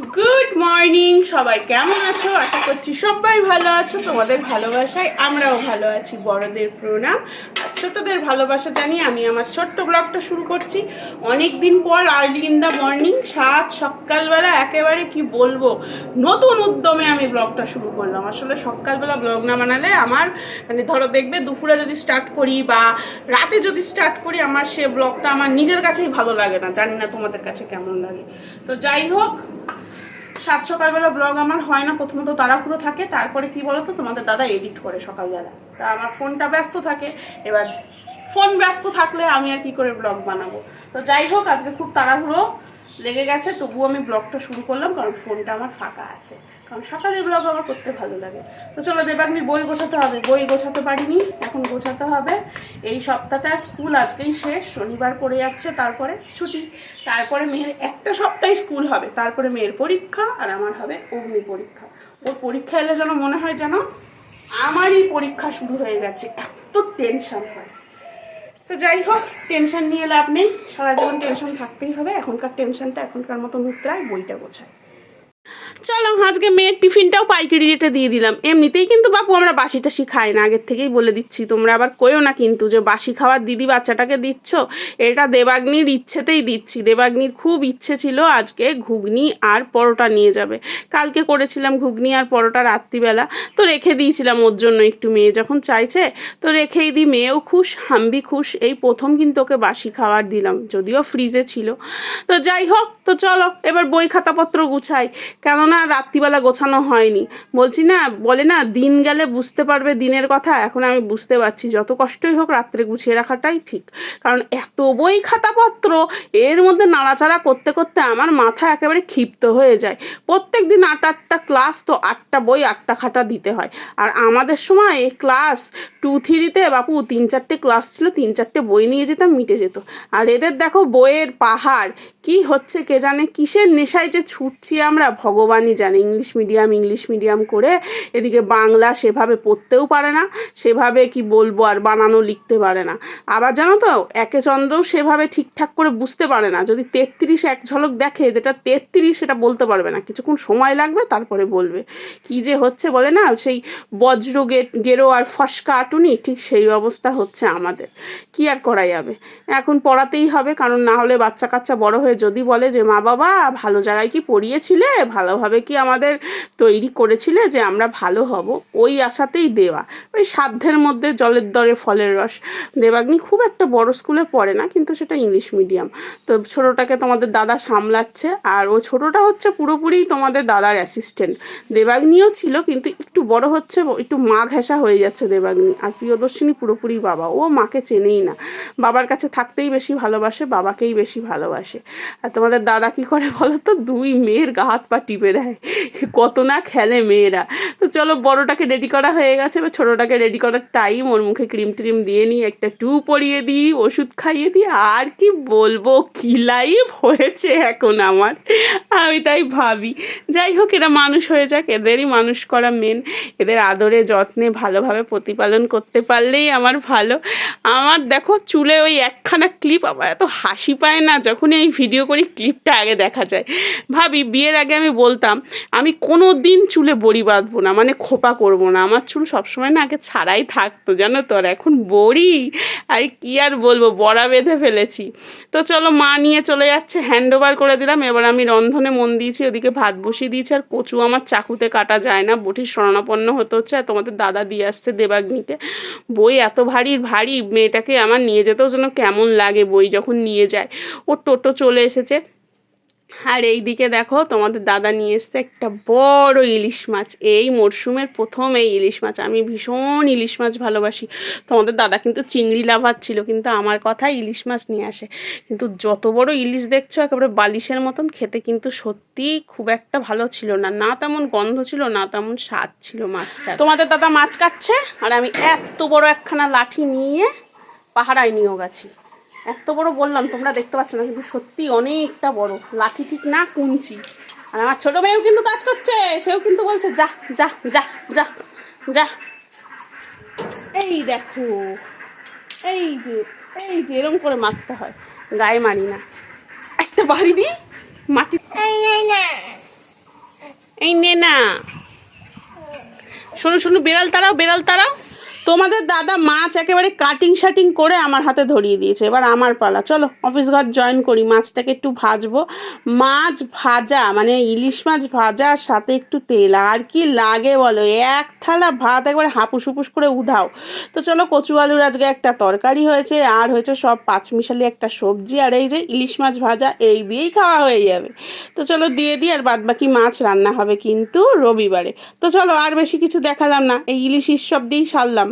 Good morning সবাই কেমন আছো? আশা করছি সবাই ভালো আছো। তোমাদের ভালোবাসায় আমরাও ভালো আছি, বড়দের প্রণাম। আর ছোটদের ভালোবাসা জানিয়ে আমি আমার ছোট্ট ব্লগটা শুরু করছি। অনেক দিন পর আর্লি ইন দ্য মর্নিং সাত সকালবেলা একেবারে কি বলব, নতুন উদ্যমে আমি ব্লগটা শুরু করলাম। আসলে সকালবেলা ব্লগ না বানালে আমার মানে ধরো দেখবে দুপুরে যদি স্টার্ট করি বা রাতে যদি স্টার্ট করি, আমার সে ব্লগটা আমার নিজের কাছেই ভালো লাগে না। জানি না তোমাদের কাছে কেমন লাগে। তো যাই হোক সাত সকালবেলা ব্লগ আমার হয় না, প্রথমত তাড়াহুড়ো থাকে, তারপরে কি বলতো, তোমাদের দাদা এডিট করে সকালবেলা। তা আমার ফোনটা ব্যস্ত থাকে, এবার ফোন ব্যস্ত থাকলে আমি আর কি করে ব্লগ বানাবো। তো যাই হোক, আজকে খুব তাড়াহুড়ো। লেগে গেছে, তবুও আমি ব্লগটা শুরু করলাম, কারণ ফোনটা আমার ফাঁকা আছে। কারণ সকালের ব্লগ আমার করতে ভালো লাগে। তো চলো, দেবাগ্নির বই গোছাতে হবে। বই গোছাতে পারিনি, এখন গোছাতে হবে। এই সপ্তাহটা স্কুল আজকেই শেষ, শনিবার পড়ে যাচ্ছে, তারপরে ছুটি। তারপরে মেয়ের একটা সপ্তাহে স্কুল হবে। তারপরে মেয়ের পরীক্ষা, আর আমার হবে অগ্নি পরীক্ষা। ওর পরীক্ষা এলে যেন মনে হয় যেন আমারই পরীক্ষা শুরু হয়ে গেছে। এত টেনশন হয়। তো যাই হোক, টেনশন নিয়ে লাভ নেই। সারা জীবন টেনশন থাকতেই হবে। এখনকার টেনশনটা, এখনকার মতো মুদ্রায় বইটা গোছায়। চলো, আজকে মেয়ের টিফিনটাও পাইকারি রেটে দিয়ে দিলাম। এমনিতেই কিন্তু বাপু আমরা বাসি টাসি খাই না, আগের থেকেই বলে দিচ্ছি, তোমরা আবার কইও না কিন্তু যে বাসি খাওয়ার দিদি বাচ্চাটাকে দিচ্ছ, এটা দেবাগ্নির ইচ্ছেতেই দিচ্ছি। দেবাগ্নির খুব ইচ্ছে ছিল আজকে ঘুগনি আর পরোটা নিয়ে যাবে। কালকে করেছিলাম ঘুগনি আর পরোটা রাত্রিবেলা, তো রেখে দিয়েছিলাম ওর জন্য একটু মেয়ে যখন চাইছে, তো রেখেই দিই, মেয়েও খুশ, হাম্বি খুশ, এই প্রথম কিন্তু ওকে বাসি খাবার দিলাম, যদিও ফ্রিজে ছিল। তো যাই হোক, তো চলো, এবার বই খাতাপত্র গুছাই। কেননা রাত্রিবেলা গোছানো হয়নি। বলছি, না, বলে না, দিন গেলে বুঝতে পারবে দিনের কথা, এখন আমি বুঝতে পারছি। যত কষ্টই হোক রাত্রে গুছিয়ে রাখাটাই ঠিক। কারণ এত বই খাতাপত্র, এর মধ্যে নাড়াচাড়া করতে করতে আমার মাথা একেবারে ক্ষিপ্ত হয়ে যায়। প্রত্যেক দিন আট, আটটা ক্লাস তো আটটা বই, আটটা খাতা দিতে হয়। আর আমাদের সময় ক্লাস টু থ্রিতে বাপু তিন, চারটে ক্লাস ছিল, তিন, চারটে বই নিয়ে যেতাম, মিটে যেত। আর এদের দেখো বইয়ের পাহাড়, কি হচ্ছে কে জানে, কিসের নেশায় যে ছুটছি আমরা ভগবানই জানে ইংলিশ মিডিয়াম ইংলিশ মিডিয়াম করে এদিকে বাংলা সেভাবে পড়তেও পারে না, সেভাবে কি বলব আর বানানো লিখতে পারে না। আবার জানো তো, একে চন্দ্রও সেভাবে ঠিকঠাক করে বুঝতে পারে না। যদি তেত্রিশ এক ঝলক দেখে যেটা তেত্রিশ সেটা বলতে পারবে না। কিছুক্ষণ সময় লাগবে, তারপরে বলবে। কি যে হচ্ছে বলে না, সেই বজ্র গেরো আর ফসকা আটুনি, ঠিক সেই অবস্থা হচ্ছে আমাদের। কি আর করা যাবে? এখন পড়াতেই হবে, কারণ না হলে বাচ্চা কাচ্চা বড় হয়ে যদি বলে যে, মা বাবা, ভালো জায়গায় কি পড়িয়েছিলে? ভালোভাবে কি আমাদের তৈরি করেছিলে যে আমরা ভালো হব? ওই আশাতেই দেওয়া। ওই সাধ্যের মধ্যে জলের দরে ফলের রস দেবাগ্নি খুব একটা বড় স্কুলে পড়ে না, কিন্তু সেটা ইংলিশ মিডিয়াম তো ছোটোটাকে তোমাদের দাদা সামলাচ্ছে, আর ও ছোটোটা হচ্ছে পুরোপুরি তোমাদের দাদার অ্যাসিস্ট্যান্ট দেবাগ্নিও ছিল, কিন্তু একটু বড় হচ্ছে, একটু মা ঘেঁষা হয়ে যাচ্ছে দেবাগ্নি। আর প্রিয়দর্শিনী পুরোপুরি বাবা। ও মাকে চেনেই না। বাবার কাছে থাকতেই বেশি ভালোবাসে, বাবাকেই বেশি ভালোবাসে। আর তোমাদের দাদা কি করে বলো তো দুই মেয়ের গা হাত পা টিপে দেয়, কত না খেলে মেয়েরা। তো চলো বড়টাকে রেডি করা হয়ে গেছে, এবার ছোটোটাকে রেডি করার টাইম ওর মুখে ক্রিম ট্রিম দিয়ে নিই একটা টু পরিয়ে দিই, ওষুধ খাইয়ে দিই, আর কি বলব, কি লাইভ হয়েছে এখন আমার। আমি তাই ভাবি। যাই হোক, এরা মানুষ হয়ে যাক, এদেরই মানুষ করা মেন এদের আদরে, যত্নে, ভালোভাবে প্রতিপালন করতে পারলেই আমার ভালো। আমার দেখো, চুলে ওই একখানা ক্লিপ আমার এত হাসি পায় না, যখনই আমি ভিডিও করি ক্লিপটা আগে দেখা যায়। ভাবি, বিয়ের আগে আমি বলতাম, আমি কোনো দিন চুলে বড়ি বাঁধবো না মানে খোপা করব না। আমার চুল সবসময় না আগে ছাড়াই থাকতো, জানো তো, আর এখন বড়ি? আর কি আর বলব, বড়া বেঁধে ফেলেছি। তো চলো মা নিয়ে চলে যাচ্ছে হ্যান্ড ওভার করে দিলাম। এবার আমি রন্ধনে মন দিয়েছি, ওদিকে ভাত বসিয়ে দিয়েছি, আর কচু আমার চাকুতে কাটা যায় না, বটির শরণাপন্ন হতে হচ্ছে, আর তোমাদের দাদা দিয়ে আসছে দেবাগ্নিতে। বই এত ভারী ভারী, মেয়েটাকে আমার নিয়ে যেতেও যেন কেমন লাগে বই যখন নিয়ে যায়। ও টোটো চলে এসেছে। আর এই দিকে দেখো, তোমাদের দাদা নিয়ে এসছে একটা বড় ইলিশ মাছ। এই মরশুমের প্রথম এই ইলিশ মাছ। আমি ভীষণ ইলিশ মাছ ভালোবাসি। তোমাদের দাদা কিন্তু চিংড়ি লাভার ছিল, কিন্তু আমার কথা ইলিশ মাছ নিয়ে আসে। কিন্তু যত বড় ইলিশ দেখছ, একেবারে বালিশের মতন, খেতে কিন্তু সত্যি খুব একটা ভালো ছিল না। না তেমন গন্ধ ছিল, না তেমন স্বাদ ছিল মাছটা তোমাদের দাদা মাছ কাটছে, আর আমি এত বড় একখানা লাঠি নিয়ে পাহাড়ায় নিয়েও গেছি। এত বড় বললাম তোমরা দেখতে পাচ্ছ না কিন্তু সত্যি অনেকটা বড়। লাঠি ঠিক না কুঞ্চি। আর আমার ছোট মেয়েও কিন্তু কাজ করছে সেও কিন্তু বলছে যা যা যা যা যা। এই দেখো এই যে এই যে এরম করে মারতে হয়। গায়ে মারি না। একটা বাড়ি দিই মাটি এই নে না। শোনো শোনো বেড়াল তারাও বেড়াল তারাও তোমাদের দাদা মাছ একেবারে কাটিং শাটিং করে আমার হাতে ধরিয়ে দিয়েছে। এবার আমার পালা। চলো অফিস ঘর জয়েন করি, মাছটাকে একটু ভাজবো। মাছ ভাজা মানে ইলিশ মাছ ভাজার সাথে একটু তেল। আর কি লাগে বলো? এক থালা ভাত একবারে হাপুস হুপুস করে উধাও। তো চলো, কচু আলুর আজকে একটা তরকারি হয়েছে, আর হয়েছে সব পাঁচমিশালি একটা সবজি, আর এই যে ইলিশ মাছ ভাজা, এই দিয়েই খাওয়া হয়ে যাবে। তো চলো, দিয়ে দিই, আর বাদ বাকি মাছ রান্না হবে কিন্তু রবিবারে। তো চলো, আর বেশি কিছু দেখালাম না। এই ইলিশ সব দিয়েই সারলাম।